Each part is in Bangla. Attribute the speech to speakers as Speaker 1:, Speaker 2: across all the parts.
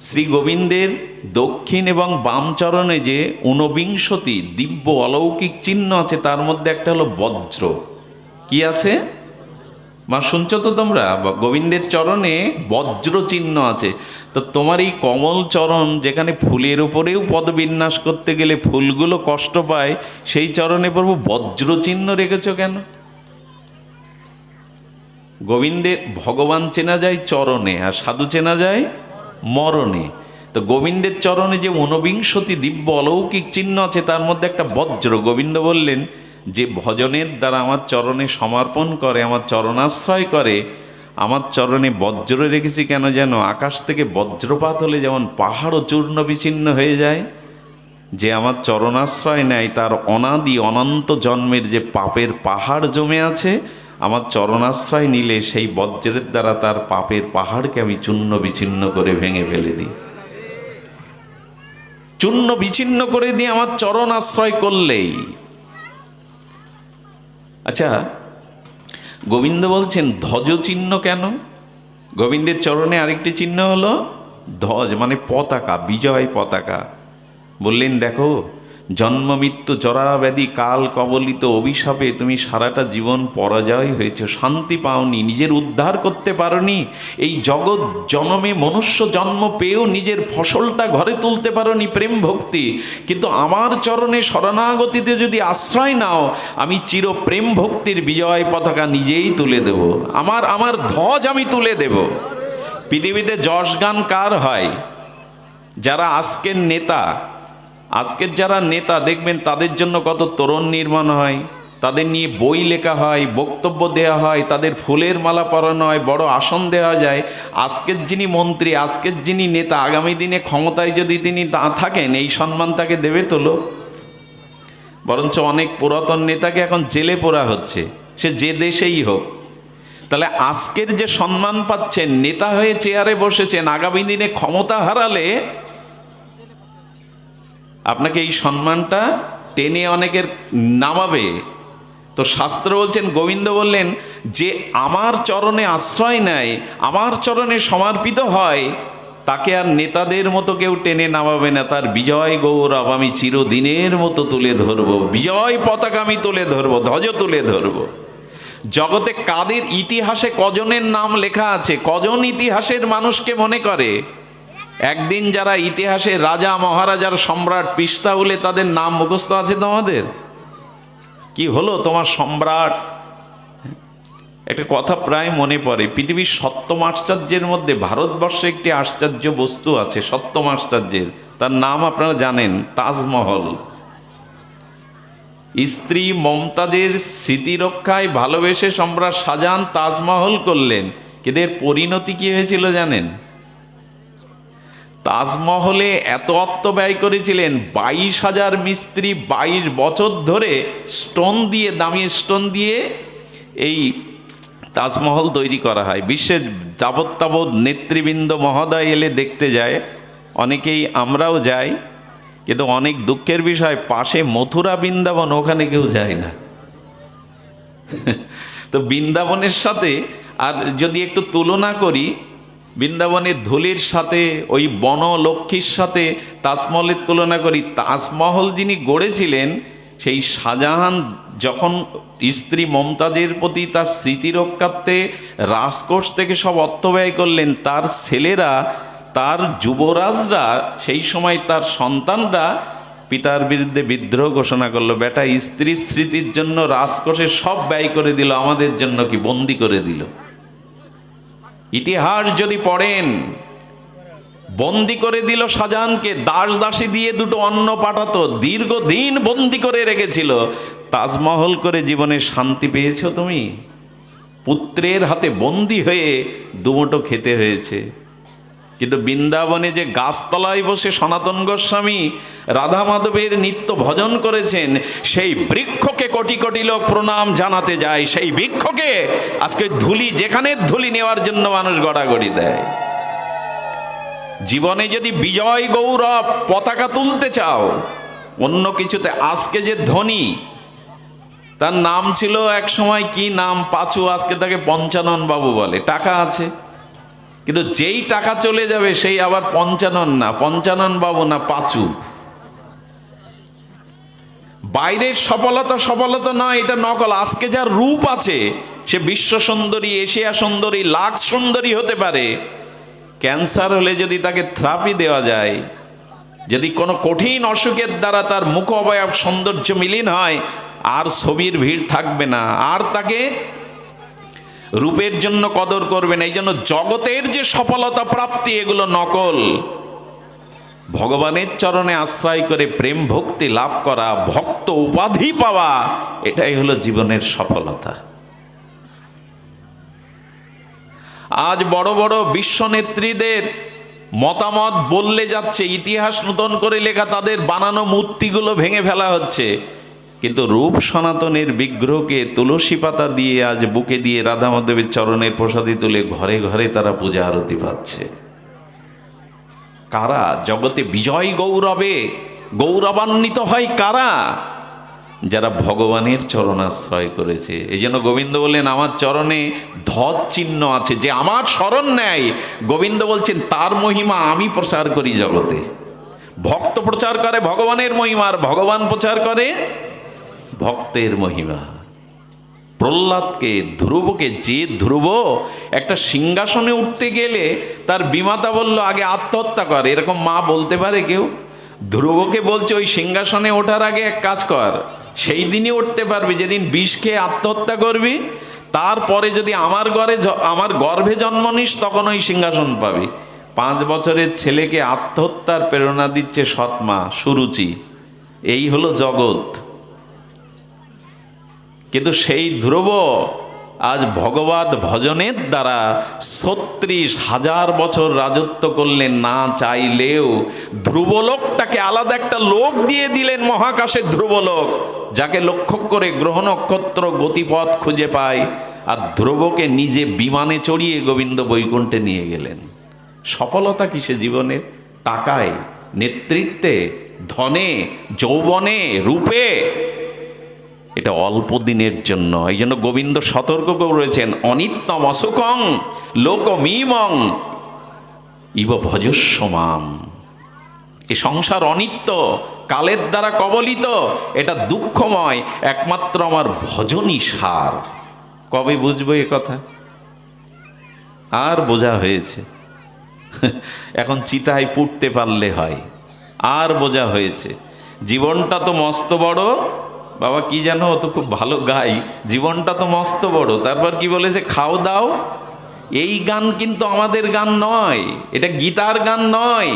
Speaker 1: শ্রী গোবিন্দের দক্ষিণ এবং বাম চরণে যে ঊনবিংশতি দিব্য অলৌকিক চিহ্ন আছে, তার মধ্যে একটা হলো বজ্র। কি আছে? মা, শুনছো তো তোমরা? গোবিন্দের চরণে বজ্র চিহ্ন আছে। তো তোমার এই কমল চরণ, যেখানে ফুলের উপরেও পদবিন্যাস করতে গেলে ফুলগুলো কষ্ট পায়, সেই চরণে প্রভু বজ্র চিহ্ন রেখেছো কেন? গোবিন্দের ভগবান চেনা যায় চরণে, আর সাধু চেনা যায় মরণে। তো গোবিন্দের চরণে যে ঊনবিংশতি দিব্য অলৌকিক চিহ্ন আছে, তার মধ্যে একটা বজ্র। গোবিন্দ বললেন, যে ভজনের দ্বারা আমার চরণে সমর্পণ করে, আমার চরণাশ্রয় করে, আমার চরণে বজ্র রেখেছি কেন যেন? আকাশ থেকে বজ্রপাত হলে যেমন পাহাড়ও চূর্ণ বিচ্ছিন্ন হয়ে যায়। যে আমার চরণাশ্রয় নেয়, তার অনাদি অনন্ত জন্মের যে পাপের পাহাড় জমে আছে আমার চরণাশ্রয় নিলে সেই বজ্রের দ্বারা তার পাপের পাহাড়কে আমি চূর্ণ বিচ্ছিন্ন করে ভেঙে ফেলে দিই। চূর্ণ বিচ্ছিন্ন করে দিয়ে আমার চরণ আশ্রয় করলেই। আচ্ছা গোবিন্দ বলছেন, ধ্বজ চিহ্ন কেন? গোবিন্দের চরণে আরেকটি চিহ্ন হলো ধ্বজ মানে পতাকা, বিজয় পতাকা। বললেন, দেখো জন্ম, মৃত্যু জরাব্যাধি কাল, কবলিত অভিশাপে তুমি সারাটা জীবন পরাজয় হয়েছে, শান্তি পাওনি, নিজের উদ্ধার করতে পারোনি, এই জগৎ জনমে মনুষ্য জন্ম পেয়েও নিজের ফসলটা ঘরে তুলতে পারোনি প্রেম ভক্তি। কিন্তু আমার চরণে শরণাগতিতে যদি আশ্রয় নাও, আমি চির প্রেম ভক্তির বিজয় পতাকা নিজেই তুলে দেব। আমার আমার ধ্বজ আমি তুলে দেব। পৃথিবীতে যশ গান কার হয়? যারা আজকের নেতা আজকের যারা নেতা দেখবেন তাদের জন্য কত তরুণ নির্মাণ হয়, তাদের নিয়ে বই লেখা হয়, বক্তব্য দেওয়া হয়, তাদের ফুলের মালা পরানো হয়, বড় আসন দেওয়া যায়। আজকের যিনি মন্ত্রী, আজকের যিনি নেতা, আগামী দিনে ক্ষমতায় যদি তিনি থাকেন, এই সম্মান তাকে দেবে তো লোক? বরঞ্চ অনেক পুরাতন নেতাকে এখন জেলে পোড়া হচ্ছে। সে যে দেশেই হোক। তাহলে আজকের যে সম্মান পাচ্ছেন, নেতা হয়ে চেয়ারে বসেছেন, আগামী দিনে ক্ষমতা হারালে আপনাকে এই সম্মানটা টেনে অনেকের নামাবে। তো শাস্ত্র বলছেন, গোবিন্দ বললেন, যে আমার চরণে আশ্রয় নেয়, আমার চরণে সমর্পিত হয়, তাকে আর নেতাদের মতো কেউ টেনে নামাবে না। তার বিজয় গৌরব আমি চিরদিনের মতো তুলে ধরব। বিজয় পতাকা আমি তুলে ধরব, ধ্বজ তুলে ধরব। জগতে কাদের ইতিহাসে কজনের নাম লেখা আছে? কজন ইতিহাসের মানুষকে মনে করে? একদিন যারা ইতিহাসে রাজা মহারাজার সম্রাট পিস্তা বলে তাদের নাম মুখস্থ আছে তোমাদের? কি হলো তোমার সম্রাট? একটা কথা প্রায় মনে পড়ে। পৃথিবীর সপ্তম আশ্চর্যের মধ্যে ভারতবর্ষে একটি আশ্চর্য বস্তু আছে, সপ্তম আশ্চর্যের। তার নাম আপনারা জানেন, তাজমহল। স্ত্রী মমতাজের স্মৃতি রক্ষায় ভালোবেসে সম্রাট শাহজাহান তাজমহল করলেন। এর পরিণতি কি হয়েছিল জানেন? তাজমহলে এত অর্থ ব্যয় করেছিলেন। বাইশ হাজার মিস্ত্রি বাইশ বছর ধরে স্টোন দিয়ে দামি স্টোন দিয়ে এই তাজমহল তৈরি করা হয়। বিশ্বের যাবৎ তাবৎ নেতৃবৃন্দ মহোদয় এলে দেখতে যায়, অনেকেই আমরাও যাই, কিন্তু অনেক দুঃখের বিষয়, পাশে মথুরা বৃন্দাবন, ওখানে কেউ যায় না। তো বৃন্দাবনের সাথে আর যদি একটু তুলনা করি বৃন্দাবনের ধুলির সাথে, ওই বনলক্ষ্মীর সাথে তাজমহলের তুলনা করি। তাজমহল যিনি গড়েছিলেন, সেই শাহজাহান যখন স্ত্রী মমতাজের প্রতি তার স্মৃতি রক্ষার্থে রাজকোষ থেকে সব অর্থ ব্যয় করলেন, তার ছেলেরা, তার যুবরাজরা, সেই সময় তার সন্তানরা পিতার বিরুদ্ধে বিদ্রোহ ঘোষণা করল, বেটা, স্ত্রীর স্মৃতির জন্য রাজকোষে সব ব্যয় করে দিল, আমাদের জন্য কি বন্দি করে দিল? ইতিহাস যদি পড়েন, বন্দি করে দিল শাহজাহানকে, দাস দাসী দিয়ে দুটো অন্ন পাঠাতো, দীর্ঘদিন বন্দি করে রেখেছিল। তাজমহল করে জীবনে শান্তি পেয়েছ তুমি? পুত্রের হাতে বন্দি হয়ে দুমোটো খেতে হয়েছে। কিন্তু বৃন্দাবনে যে গাছতলায় বসে সনাতন গোস্বামী রাধা মাধবের নিত্য ভজন করেছেন, সেই বৃক্ষকে কোটি কোটি লোক প্রণাম জানাতে যায়, সেই বৃক্ষকে আজকে ধুলি, যেখানে ধুলি নেওয়ার জন্য মানুষ গড়াগড়ি দেয়। জীবনে যদি বিজয় গৌরব পতাকা তুলতে চাও, অন্য কিছুতে, আজকে যে ধনী, তার নাম ছিল এক সময় কি নাম পাচু, আজকে তাকে পঞ্চানন বাবু বলে, টাকা আছে। কিন্তু যেই টাকা চলে যাবে, সেই আবার পঞ্চানন না, পঞ্চানন বাবু না পাচু। বাইরের সফলতা সফলতা নয়, এটা নকল। আজকে যার রূপ আছে, সে বিশ্ব সুন্দরী, এশিয়া সুন্দরী, লাখ সুন্দরী হতে পারে। ক্যান্সার হলে যদি তাকে থেরাপি দেওয়া যায়, যদি কোনো কঠিন অসুখের দ্বারা তার মুখ অবয়ব সৌন্দর্য মিলিন হয়, আর ছবির ভিড় থাকবে না। আর তাকে রূপের জন্য কদর করবেন, এই জন্য জগতের যে সফলতা প্রাপ্তি, এগুলো নকল। ভগবানের চরণে আশ্রয় করে প্রেম ভক্তি লাভ করা, ভক্ত উপাধি পাওয়া, এটাই হলো জীবনের সফলতা। আজ বড় বড় বিশ্বনেত্রীদের মতামত বললে যাচ্ছে, ইতিহাস নূতন করে লেখা, তাদের বানানো মূর্তিগুলো ভেঙে ফেলা হচ্ছে। কিন্তু রূপ সনাতনের বিগ্রহকে তুলসী পাতা দিয়ে আজ বুকে দিয়ে রাধা মাধবের চরণের প্রসাদী তুলে ঘরে ঘরে তারা পূজা আরতি পাচ্ছে। কারা? জগতে বিজয় গৌরবে, গৌরবান্বিত হয় কারা? যারা ভগবানের চরণ আশ্রয় করেছে। এই জন্য গোবিন্দ বললেন, আমার চরণে ধ্বজ চিহ্ন আছে, যে আমার স্মরণ নেয়। গোবিন্দ বলছেন, তার মহিমা আমি প্রচার করি জগতে। ভক্ত প্রচার করে ভগবানের মহিমা, আর ভগবান প্রচার করে ভক্তের মহিমা। প্রহ্লাদকে ধ্রুবকে যে ধ্রুব, একটা সিংহাসনে উঠতে গেলে তার বিমাতা বলল, আগে আত্মহত্যা কর। এরকম মা বলতে পারে কেউ? ধ্রুবকে বলছে, ওই সিংহাসনে ওঠার আগে এক কাজ কর। সেই দিনই উঠতে পারবি, যেদিন বিষ খেয়ে আত্মহত্যা করবি। তারপরে যদি আমার ঘরে আমার গর্ভে জন্ম নিস, তখন ওই সিংহাসন পাবি। পাঁচ বছরের ছেলেকে আত্মহত্যার প্রেরণা দিচ্ছে সৎমা সুরুচি। এই হলো জগৎ। কিন্তু সেই ধ্রুব আজ ভগবত ভজনের দ্বারা ছত্রিশ হাজার বছর রাজত্ব করলেন, না চাইলেও ধ্রুবলোকটাকে আলাদা একটা লোক দিয়ে দিলেন মহাকাশের ধ্রুবলোক, যাকে লক্ষ্য করে গ্রহ নক্ষত্র গতিপথ খুঁজে পায় আর ধ্রুবকে নিজে বিমানে চড়িয়ে গোবিন্দ বৈকুণ্ঠে নিয়ে গেলেন। সফলতা কিসে জীবনের? টাকায়, নেতৃত্বে, ধনে, যৌবনে, রূপে। এটা অল্প দিনের জন্য। এই জন্য গোবিন্দ সতর্ক করেছেন অনিত্যম অসুখং লোকমিমং ইব ভজস্বমাম। এ সংসার অনিত্য, কালের দ্বারা কবলিত, এটা দুঃখময়, একমাত্র আমার ভজনই সার। কবে বুঝব এ কথা? আর বোঝা হয়েছে। এখন চিতায় পুড়তে পারলে হয়। আর বোঝা হয়েছে। জীবনটা তো মস্ত বড় বাবা কি জানো, ও তো খুব ভালো গাই, জীবনটা তো মস্ত বড়। তারপর কি বলেছে, খাও দাও, এই গান কিন্তু আমাদের গান নয়, এটা গীতার গান নয়।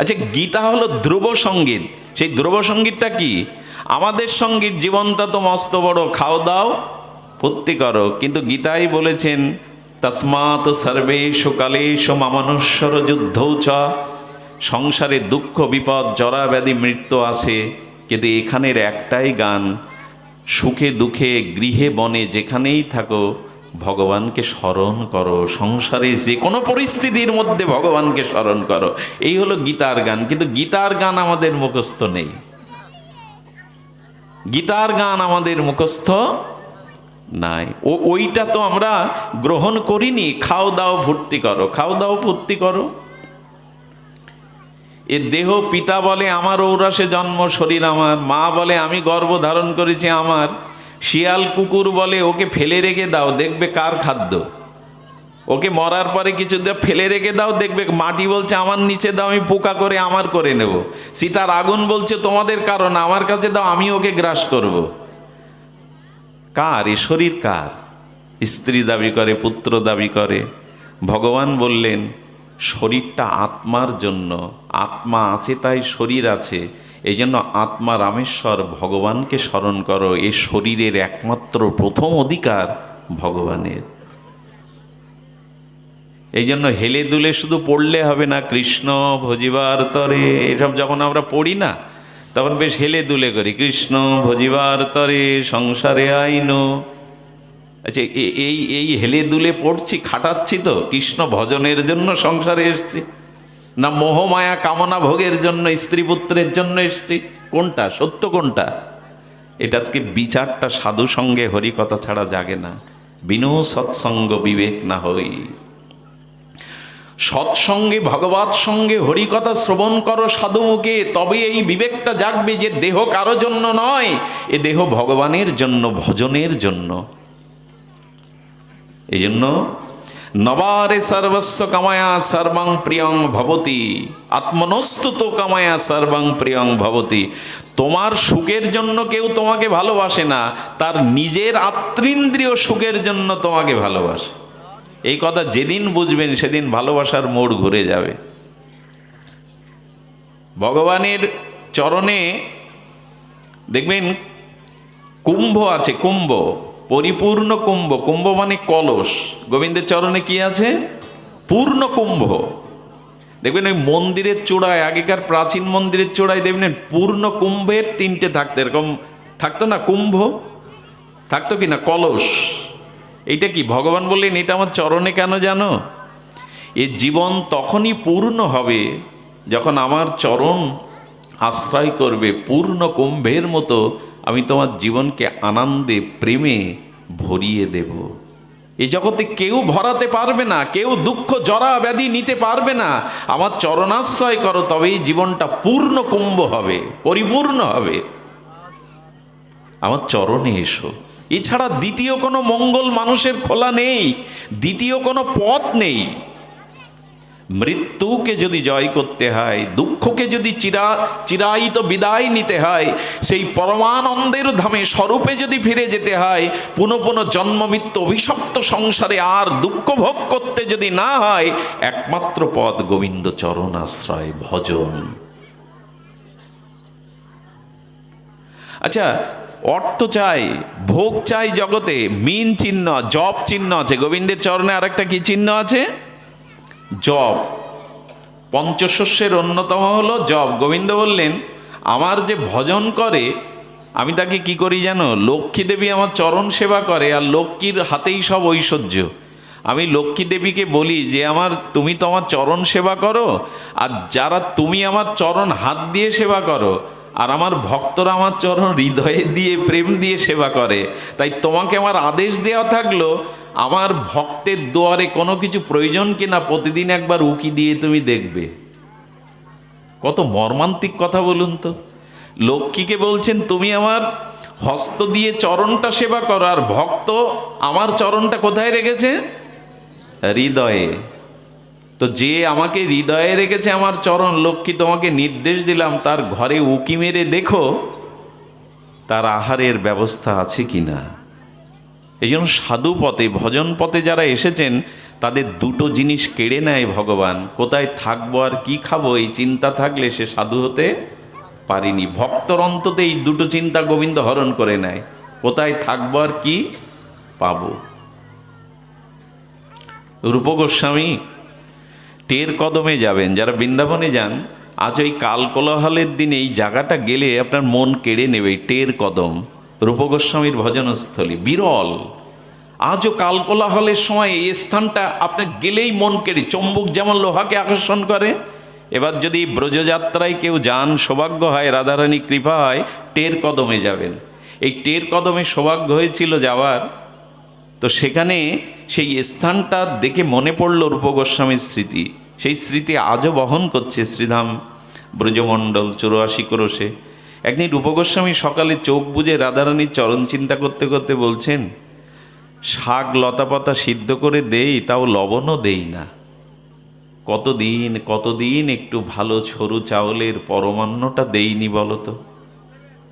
Speaker 1: আচ্ছা গীতা হলো ধ্রুব সংগীত, সেই ধ্রুব সঙ্গীতটা কি? আমাদের সংগীত জীবনটা তো মস্ত বড়, খাও দাও, ফুর্তি করো। কিন্তু গীতাই বলেছেন, তসমাৎ সর্বেষু কালেষু মামনুষ্যর যুদ্ধৌ সংসারে দুঃখ বিপদ জরা ব্যাধি মৃত্যু আসে। কিন্তু এখানের একটাই গান, সুখে দুঃখে গৃহে বনে যেখানেই থাকো, ভগবানকে স্মরণ করো। সংসারে যে কোনো পরিস্থিতির মধ্যে ভগবানকে স্মরণ করো। এই হলো গীতার গান, কিন্তু গীতার গান আমাদের মুখস্থ নেই। গীতার গান আমাদের মুখস্থ নাই। ও, ওইটা তো আমরা গ্রহণ করিনি। খাও দাও, ভর্তি করো। খাও দাও, ভর্তি করো। এ দেহ পিতা বলে আমার ঔরাসে জন্ম, শরীর আমার। মা বলে, আমি গর্ভ ধারণ করেছি আমার। শিয়াল কুকুর বলে, ওকে ফেলে রেখে দাও, দেখবে কার খাদ্য। ওকে মরার পরে কিছু ফেলে রেখে দাও, দেখবে মাটি বলছে, আমার নিচে দাও, আমি পোকা করে আমার করে নেব। সীতার আগুন বলছে, তোমাদের কারণ, আমার কাছে দাও, আমি ওকে গ্রাস করব। কার? এ শরীর কার? স্ত্রী দাবি করে, পুত্র দাবি করে। ভগবান বললেন শরীরটা আত্মার জন্য। আত্মা আছে তাই শরীর আছে। এই জন্য আত্মা রামেশ্বর ভগবানকে স্মরণ করো, এ শরীরের একমাত্র প্রথম অধিকার ভগবানের। এই জন্য হেলে দুলে শুধু পড়লে হবে না, কৃষ্ণ ভজিবার তরে এসব যখন আমরা পড়ি না, তখন বেশ হেলে দুলে করি, কৃষ্ণ ভজিবার তরে সংসারে আইনো। আচ্ছা এই এই হেলে দুলে পড়ছি, খাটাচ্ছি তো, কৃষ্ণ ভজনের জন্য সংসারে এসছি। না মোহমায়া কামনা ভোগের জন্য, স্ত্রী পুত্রের জন্য এসছি। কোনটা? সত্য কোনটা? এটা আজকে বিচারটা সাধু সঙ্গে, হরিকথা ছাড়া জাগে না। বিনু সৎসঙ্গ বিবেক না হই। সৎসঙ্গে, ভগবত সঙ্গে হরিকথা শ্রবণ করো সাধুমুখে তবে এই বিবেকটা জাগবে যে দেহ কারও জন্য নয়, এ দেহ ভগবানের জন্য, ভজনের জন্য। এই জন্য নবারে সর্বস্ব কামায়া সর্বাং প্রিয়ং ভবতি, আত্মনস্তুত কামায়া সর্বাং প্রিয়ং ভবতি। তোমার সুখের জন্য কেউ তোমাকে ভালোবাসে না, তার নিজের আত্মীন্দ্রিয় সুখের জন্য তোমাকে ভালোবাসে। এই কথা যেদিন বুঝবেন, সেদিন ভালোবাসার মোড় ঘুরে যাবে। ভগবানের চরণে দেখবেন কুম্ভ আছে, কুম্ভ। পরিপূর্ণ কুম্ভ কুম্ভ মানে কলস। গোবিন্দের চরণে কি আছে? পূর্ণ কুম্ভ। দেখবেন ওই মন্দিরের চূড়ায়, আগেকার প্রাচীন মন্দিরের চূড়ায় দেখবেন পূর্ণ কুম্ভের তিনটে থাকতো, এরকম থাকতো না কুম্ভ? থাকতো কি না? কলস। এইটা কি? ভগবান বললেন, এটা আমার চরণে কেন জানো? এ জীবন তখনই পূর্ণ হবে যখন আমার চরণ আশ্রয় করবে পূর্ণ কুম্ভের মতো আমি তোমার জীবনকে আনন্দে, প্রেমে ভরিয়ে দেব। এ জগতে কেউ ভরাতে পারবে না, কেউ দুঃখ, জরা, ব্যাধি নিতে পারবে না। আমার চরণাশ্রয় করো, তবেই জীবনটা পূর্ণ কুম্ভ হবে, পরিপূর্ণ হবে। আমার চরণে এসো। এছাড়া দ্বিতীয় কোনো মঙ্গল মানুষের খোলা নেই, দ্বিতীয় কোনো পথ নেই। মৃত্যুকে যদি জয় করতে হয়, দুঃখকে যদি চিরা, চিরায়িত বিদায় নিতে হয়, সেই পরমানন্দের ধামে স্বরূপে যদি ফিরে যেতে হয়, পুনঃ পুনঃ জন্ম মৃত্যু অভিশপ্ত সংসারে আর দুঃখ ভোগ করতে যদি না হয়, একমাত্র পথ গোবিন্দ চরণ আশ্রয় ভজন। আচ্ছা অর্থ চাই, ভোগ চাই জগতে, মিন চিহ্ন, জপ চিহ্ন আছে। গোবিন্দের চরণে আরেকটা কি চিহ্ন আছে? জব। পঞ্চশস্যের অন্যতম হলো জব। গোবিন্দ বললেন, আমার যে ভজন করে, আমি তাকে কি করি জানো? লক্ষ্মী দেবী আমার চরণ সেবা করে, আর লক্ষ্মীর হাতেই সব ঐশ্বর্য। আমি লক্ষ্মী দেবীকে বলি যে, আমার, তুমি তো আমার চরণ সেবা করো, আর যারা তুমি আমার চরণ হাত দিয়ে সেবা করো, আর আমার ভক্তরা আমার চরণ হৃদয়ে দিয়ে, প্রেম দিয়ে সেবা করে, তাই তোমাকে আমার আদেশ দেওয়া থাকল আমার ভক্তের দুয়ারে কোনো কিছু প্রয়োজন কিনা প্রতিদিন একবার উকি দিয়ে তুমি দেখবে? কত মর্মান্তিক কথা বলুন তো। লক্ষ্মীকে বলছেন, তুমি আমার হস্ত দিয়ে চরণটা সেবা করো, আর ভক্ত আমার চরণটা কোথায় রেখেছে? হৃদয়ে। তো যে আমাকে হৃদয়ে রেখেছে আমার চরণ, লক্ষ্মী তোমাকে নির্দেশ দিলাম, তার ঘরে উকি মেরে দেখো, তার আহারের ব্যবস্থা আছে কি না? এই জন্য সাধু পথে, ভজন পথে যারা এসেছেন, তাদের দুটো জিনিস কেড়ে নেয় ভগবান। কোথায় থাকব আর কি খাব, এই চিন্তা থাকলে সে সাধু হতে পারিনি। ভক্তর অন্তত এই দুটো চিন্তা গোবিন্দ হরণ করে নেয়। কোথায় থাকব আর কি পাব? রূপ গোস্বামী, টের কদমে যাবেন। যারা বৃন্দাবনে যান, আজ ওই কাল কোলাহলের দিনে এই জায়গাটা গেলে আপনার মন কেড়ে নেবে, টের কদম। রূপ গোস্বামীর ভজনস্থলী। বিরল। আজও কাল কোলাহলের সময় এই স্থানটা আপনার গেলেই মন কেড়ে, চম্বুক যেমন লোহাকে আকর্ষণ করে, এবার যদি ব্রজযাত্রায় কেউ যান, সৌভাগ্য হয় রাধারানী কৃপা হয়, টের কদমে যাবেন। এই টের কদমে সৌভাগ্য হয়েছিল যাওয়ার। তো সেখানে সেই স্থানটা দেখে মনে পড়ল রূপ গোস্বামীর স্মৃতি। সেই স্মৃতি আজও বহন করছে শ্রীধাম ব্রজমণ্ডল চৌরাশি ক্রোশে। একদিন রূপ গোস্বামী সকালে চোখ বুজে রাধারানীর চরণ চিন্তা করতে করতে বলছেন, শাক লতাপাতা সিদ্ধ করে দেই, তাও লবণও দেই না। কতদিন কতদিন একটু ভালো সরু চাউলের পরমান্নটা দেইনি বলতো?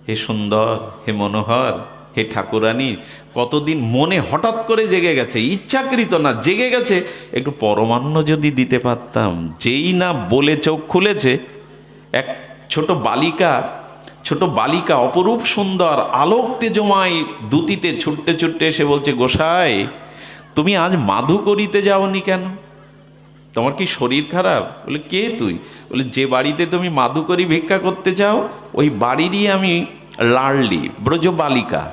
Speaker 1: হে সুন্দর, হে মনোহর, হে ঠাকুরানী, কতদিন মনে হঠাৎ করে জেগে গেছে, ইচ্ছাকৃত না, জেগে গেছে, একটু পরমান্ন যদি দিতে পারতাম। যেই না বলে চোখ খুলেছে, এক ছোট বালিকা ছোট বালিকা অপরূপ সুন্দর আলোক তেজময় দুতিতে ছুটতে ছুটতে এসে বলছে, গোসাই, তুমি আজ মাধু করিতে যাওনি কেন? তোমার কি শরীর খারাপ? বলে, কে তুই? বলে, যে বাড়িতে তুমি মাধুকরি ভিক্ষা করতে চাও, ওই বাড়িরই আমি লাড়লি, ব্রজ বালিকা।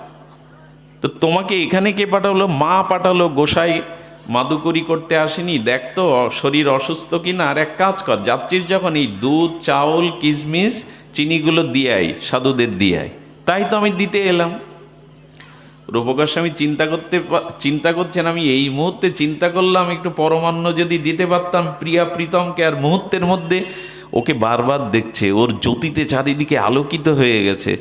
Speaker 1: তো তোমাকে এখানে কে পাঠালো? মা পাঠালো, গোসাই মাদুকরি করতে আসেনি। দেখ তো, শরীর অসুস্থ কিনা? আর এক কাজ কর, যাত্রীর যখন এই দুধ, চাউল, কিশমিশ চিনিগুলো দিয়ে আই সাধুদের দিয়ে আই তাই তো আমি দিতে এলাম। রূপকার স্বামী চিন্তা করতে চিন্তা করছেন, আমি এই মুহূর্তে চিন্তা করলাম, একটু পরমান্ন যদি দিতে পারতাম প্রিয়া প্রীতমকে আর মুহূর্তের মধ্যে, ওকে বারবার দেখছে, ওর জ্যোতিতে চারিদিকে আলোকিত হয়ে গেছে।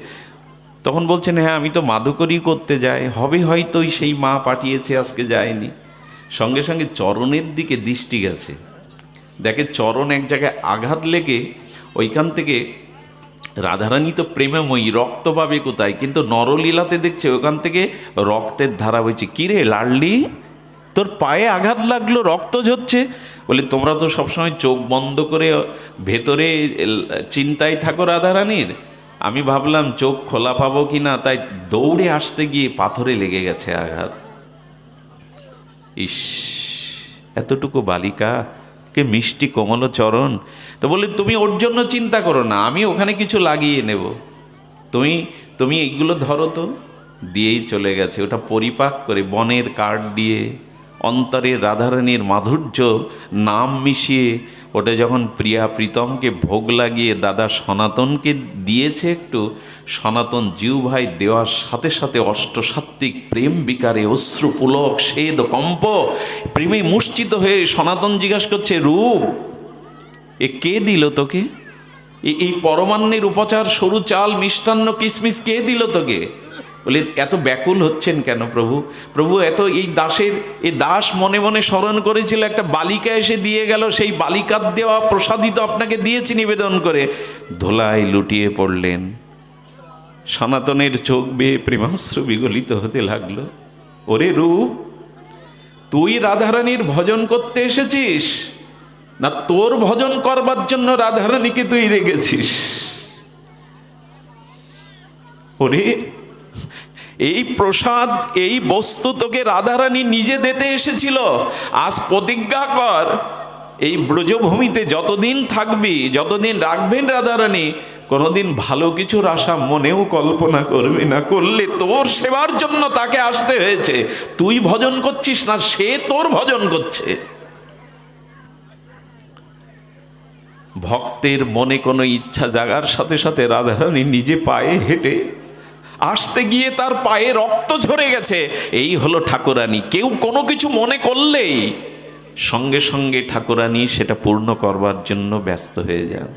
Speaker 1: তখন বলছেন হ্যাঁ আমি তো মাদুকরি করতে যাই, হবে হয়তো ওই সেই মা পাঠিয়েছে, আজকে যায়নি। সঙ্গে সঙ্গে চরণের দিকে দৃষ্টি গেছে। দেখে চরণ এক জায়গায় আঘাত লেগে ওইখান থেকে রাধারানী তো প্রেমময়ী, রক্ত পাবে কোথায়? কিন্তু নরলীলাতে দেখছে ওখান থেকে রক্তের ধারা বইছে। কিরে লাডলি তোর পায়ে আঘাত লাগল, রক্ত ঝরছে? বলে, তোমরা তো সবসময় চোখ বন্ধ করে ভেতরে চিন্তায় থাকো রাধারানীর। আমি ভাবলাম, চোখ খোলা পাবো কি না তাই দৌড়ে আসতে গিয়ে পাথরে লেগে গেছে আঘাত। ইস, এতটুকু বালিকা, কে মিষ্টি কোমল চরণ তো বলে, তুমি ওর জন্য চিন্তা করো না, আমি ওখানে কিছু লাগিয়ে নেব। তুমি তুমি এইগুলো ধরো তো। দিয়েই চলে গেছে। ওটা পরিপাক করে বনের কাঠ দিয়ে অন্তরের রাধারানীর মাধুর্য, নাম মিশিয়ে ওটা যখন প্রিয়া প্রীতমকে ভোগ লাগিয়ে দাদা সনাতনকে দিয়েছে একটু, সনাতন জিউ ভাই দেওয়ার সাথে সাথে অষ্টসাত্ত্বিক প্রেম বিকারে অশ্রু পুলক সেদ কম্প, প্রেমে মুষ্টিত হয়ে সনাতন জিজ্ঞাসা করছে, রূপ এ কে দিল তোকে? এ- এই পরমান্নের উপচার সরু চাল মিষ্টান্ন কিসমিস কে দিল তোকে? বলে, এত ব্যাকুল হচ্ছেন কেন প্রভু? প্রভু, এত এই দাসের এই দাস মনে মনে স্মরণ করেছিল, একটা বালিকা এসে দিয়ে গেল, সেই বালিকার দেওয়া প্রসাদিত আপনাকে দিয়েছি নিবেদন করে। ধোলায় লুটিয়ে পড়লেন। সনাতনের চোখ বেয়ে প্রেমাশ্রু বিগলিত হতে লাগল। ওরে রূপ, তুই রাধারানীর ভজন করতে এসেছিস? না তোর ভজন করবার জন্য রাধারানীকে তুই রেখেছিস? ওরে, এই প্রসাদ, এই বস্তু তোকে রাধারানী নিজে দিতে এসেছিল। আজ প্রতিজ্ঞা কর, এই ব্রজভূমিতে যতদিন থাকবি, যতদিন রাখবেন রাধারানী, কোনোদিন ভালো কিছুর আশা মনেও কল্পনা করবি না। করলে তোর সেবার জন্য তাকে আসতে হয়েছে। তুই ভজন করছিস না, সে তোর ভজন করছে। ভক্তের মনে কোনো ইচ্ছা জাগার সাথে সাথে রাধারানী নিজে পায়ে হেঁটে আসতে গিয়ে তার পায়ে রক্ত ঝরে গেছে। এই হলো ঠাকুরানী। কেউ কোনো কিছু মনে করলেই সঙ্গে সঙ্গে ঠাকুরানী সেটা পূর্ণ করবার জন্য ব্যস্ত হয়ে যান।